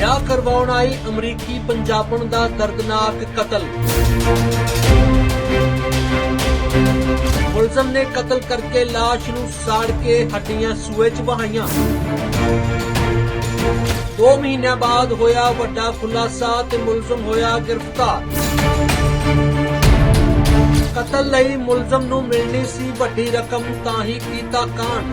ਵਿਆਹ ਕਰਵਾਉਣ ਆਈ ਅਮਰੀਕੀ ਪੰਜਾਬਣ ਦਾ ਦਰਦਨਾਕ ਕਤਲ। ਮੁਲਜ਼ਮ ਨੇ ਕਤਲ ਕਰਕੇ ਲਾਸ਼ ਨੂੰ ਸਾੜ ਕੇ ਹੱਡੀਆਂ ਸੂਏ 'ਚ ਵਹਾਈਆਂ। 2 ਮਹੀਨਿਆਂ ਬਾਅਦ ਹੋਇਆ ਵੱਡਾ ਖੁਲਾਸਾ ਤੇ ਮੁਲਜ਼ਮ ਹੋਇਆ ਗ੍ਰਿਫਤਾਰ। ਕਤਲ ਲਈ ਮੁਲਜ਼ਮ ਨੂੰ ਮਿਲਣੀ ਸੀ ਵੱਡੀ ਰਕਮ, ਤਾਂ ਹੀ ਕੀਤਾ ਕਾਂਡ।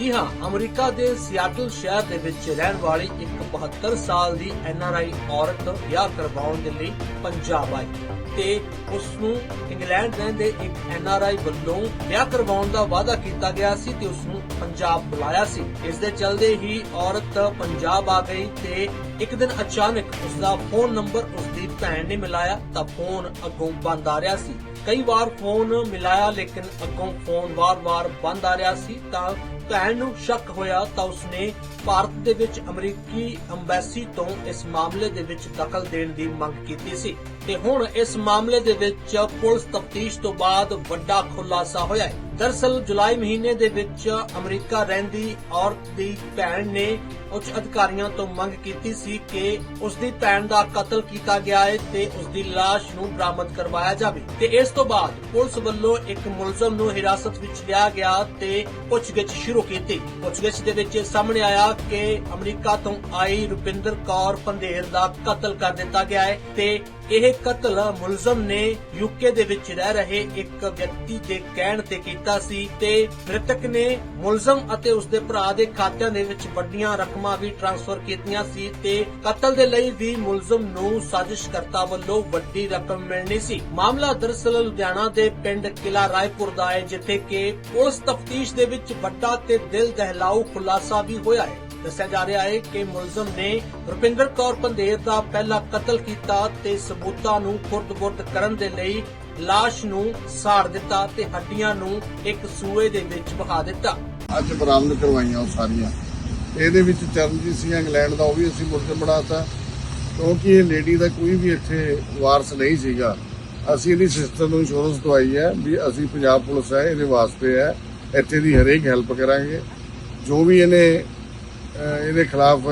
ਜੀ ਹਾਂ, ਅਮਰੀਕਾ ਦੇ ਸਿਆਟਲ ਸ਼ਹਿਰ ਦੇ ਵਿੱਚ ਰਹਿਣ ਵਾਲੀ ਇੱਕ 72 ਸਾਲ ਦੀ ਐਨਆਰਆਈ ਔਰਤ ਵਿਆਹ ਕਰਵਾਉਣ ਦੇ ਲਈ ਪੰਜਾਬ ਆਈ ਤੇ ਉਸ ਨੂੰ ਇੰਗਲੈਂਡ ਰਹਿੰਦੇ ਇੱਕ ਐਨਆਰਆਈ ਵੱਲੋਂ ਵਿਆਹ ਕਰਵਾਉਣ ਦਾ ਵਾਅਦਾ ਕੀਤਾ ਗਿਆ ਸੀ ਤੇ ਉਸ ਨੂੰ ਪੰਜਾਬ ਬੁਲਾਇਆ ਸੀ। ਇਸ ਦੇ ਚਲਦੇ ਹੀ ਔਰਤ ਪੰਜਾਬ ਆ ਗਈ ਤੇ ਇੱਕ ਦਿਨ ਅਚਾਨਕ ਉਸ ਦਾ ਫੋਨ ਨੰਬਰ ਉਸ ਦੀ ਭੈਣ ਨੇ ਮਿਲਾਇਆ ਤਾਂ ਫੋਨ ਅੱਗੋਂ ਬੰਦ ਆ ਰਿਹਾ ਸੀ। ਕਈ ਵਾਰ ਫੋਨ ਮਿਲਾਇਆ ਲੇਕਿਨ ਅੱਗੋਂ ਫੋਨ ਵਾਰ-ਵਾਰ ਬੰਦ ਆ ਰਿਹਾ ਸੀ ਤਾਂ ਭੈਣ ਨੂੰ ਸ਼ੱਕ ਹੋਇਆ ਤਾਂ ਉਸਨੇ ਭਾਰਤ ਦੇ ਵਿੱਚ ਅਮਰੀਕੀ ਅੰਬੈਸੀ ਤੋਂ ਇਸ ਮਾਮਲੇ ਦੇ ਵਿੱਚ ਦਖਲ ਦੇਣ ਦੀ ਮੰਗ ਕੀਤੀ ਸੀ। ਤੇ ਹੁਣ ਇਸ ਮਾਮਲੇ ਦੇ ਵਿੱਚ ਪੁਲਿਸ ਤਫਤੀਸ਼ ਤੋਂ ਬਾਅਦ ਵੱਡਾ ਖੁਲਾਸਾ ਹੋਇਆ ਹੈ। ਦਰਸਲ ਜੁਲਾਈ ਮਹੀਨੇ ਦੇ ਵਿੱਚ ਅਮਰੀਕਾ ਰਹਿੰਦੀ ਔਰਤ ਦੀ ਭੈਣ ਨੇ ਉੱਚ ਅਧਿਕਾਰੀਆਂ ਤੋਂ ਮੰਗ ਕੀਤੀ ਸੀ ਕਿ ਉਸ ਦੀ ਭੈਣ ਦਾ ਕਤਲ ਕੀਤਾ ਗਿਆ ਹੈ ਤੇ ਉਸ ਦੀ ਲਾਸ਼ ਨੂੰ ਬਰਾਮਦ ਕਰਵਾਇਆ ਜਾਵੇ। ਤੇ ਇਸ ਤੋਂ ਬਾਅਦ ਪੁਲਿਸ ਵੱਲੋਂ ਇੱਕ ਮੁਲਜ਼ਮ ਨੂੰ ਹਿਰਾਸਤ ਵਿੱਚ ਲਿਆ ਗਿਆ ਤੇ ਪੁੱਛਗਿੱਛ ਸ਼ੁਰੂ ਕੀਤੀ। ਪੁੱਛਗਿੱਛ ਦੇ ਵਿੱਚ ਸਾਹਮਣੇ ਆਇਆ ਕਿ ਅਮਰੀਕਾ ਤੋਂ ਆਈ ਰੁਪਿੰਦਰ ਕੌਰ ਪੰਧੇਰ ਦਾ ਕਤਲ ਕਰ ਦਿੱਤਾ ਗਿਆ ਹੈ ਤੇ ਇਹ ਕਤਲ ਮੁਲਜ਼ਮ ਨੇ ਯੂਕੇ ਦੇ ਵਿੱਚ ਰਹਿ ਰਹੇ ਇੱਕ ਵਿਅਕਤੀ ਦੇ ਕਹਿਣ ਤੇ ਕੀਤਾ ਸੀ ਤੇ ਮ੍ਰਿਤਕ ਨੇ ਮੁਲਜ਼ਮ ਅਤੇ ਉਸਦੇ ਭਰਾ ਦੇ ਖਾਤਿਆਂ ਦੇ ਵਿੱਚ ਵੱਡੀਆਂ ਰਕਮਾਂ ਵੀ ਟ੍ਰਾਂਸਫਰ ਕੀਤੀਆਂ ਸੀ ਤੇ ਕਤਲ ਦੇ ਲਈ ਵੀ ਮੁਲਜ਼ਮ ਨੂੰ ਸਾਜ਼ਿਸ਼ਕਰਤਾ ਵੱਲੋਂ ਵੱਡੀ ਰਕਮ ਮਿਲਣੀ ਸੀ। ਮਾਮਲਾ ਦਰਅਸਲ ਲੁਧਿਆਣਾ ਦੇ ਪਿੰਡ ਕਿਲਾ ਰਾਏਪੁਰ ਦਾ ਹੈ, ਜਿੱਥੇ ਕਿ ਪੁਲਿਸ ਤਫਤੀਸ਼ ਦੇ ਵਿੱਚ ਵੱਡਾ ਤੇ ਦਿਲ ਦਹਿਲਾਊ ਖੁਲਾਸਾ ਵੀ ਹੋਇਆ ਹੈ। ਦੱਸਿਆ ਜਾ ਰਿਹਾ ਹੈ ਕਿ ਮੁਲਜ਼ਮ ਨੇ ਰੁਪਿੰਦਰ ਕੌਰ ਪੰਧੇਰ ਦਾ ਪਹਿਲਾ ਕਤਲ ਕੀਤਾ ਤੇ ਸਬੂਤਾਂ ਨੂੰ ਖੁਰਦ-ਬੁਰਦ ਕਰਨ ਦੇ ਲਈ ਲਾਸ਼ ਨੂੰ ਸਾੜ ਦਿੱਤਾ ਤੇ ਹੱਡੀਆਂ ਨੂੰ ਇੱਕ ਸੂਏ ਦੇ ਵਿੱਚ ਵਹਾ ਦਿੱਤਾ। ਅੱਜ ਬਰਾਮਦ ਕਰਵਾਈਆਂ ਉਹ ਸਾਰੀਆਂ। ਇਹਦੇ ਵਿੱਚ ਚਰਨਜੀਤ ਸਿੰਘ ਇੰਗਲੈਂਡ ਦਾ ਉਹ ਵੀ ਅਸੀਂ ਮੁਲਜ਼ਮ ਬਣਾਤਾ ਕਿਉਂਕਿ ਇਹ ਲੇਡੀ ਦਾ ਕੋਈ ਵੀ ਇੱਥੇ ਵਾਰਸ ਨਹੀਂ ਸੀਗਾ। ਅਸੀਂ ਇਹਦੀ ਸਿਸਟਰ ਨੂੰ ਇੰਸ਼ੋਰੈਂਸ ਦਵਾਈ ਹੈ ਵੀ ਅਸੀਂ ਪੰਜਾਬ ਪੁਲਿਸ ਹੈ, ਇਹਦੇ ਵਾਸਤੇ ਹੈ। ਇੱਥੇ ਦੀ ਹਰੇਕ ਹੈਲਪ ਕਰਾਂਗੇ। ਜੋ ਵੀ ਇਹਨੇ ਇਹਦੇ ਖਿਲਾਫ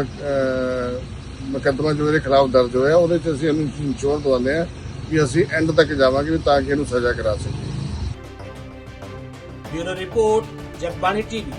ਮੁਕੱਦਮਾ ਜੋ ਇਹਦੇ ਖਿਲਾਫ ਦਰਜ ਹੋਇਆ, ਉਹਦੇ 'ਚ ਅਸੀਂ ਇਹਨੂੰ ਇੰਸ਼ੋਰ ਦਵਾਉਂਦੇ ਹਾਂ ਵੀ ਅਸੀਂ ਐਂਡ ਤੱਕ ਜਾਵਾਂਗੇ ਵੀ ਤਾਂ ਕਿ ਇਹਨੂੰ ਸਜ਼ਾ ਕਰਾ ਸਕੀਏ। Bureau report, Jagbani TV.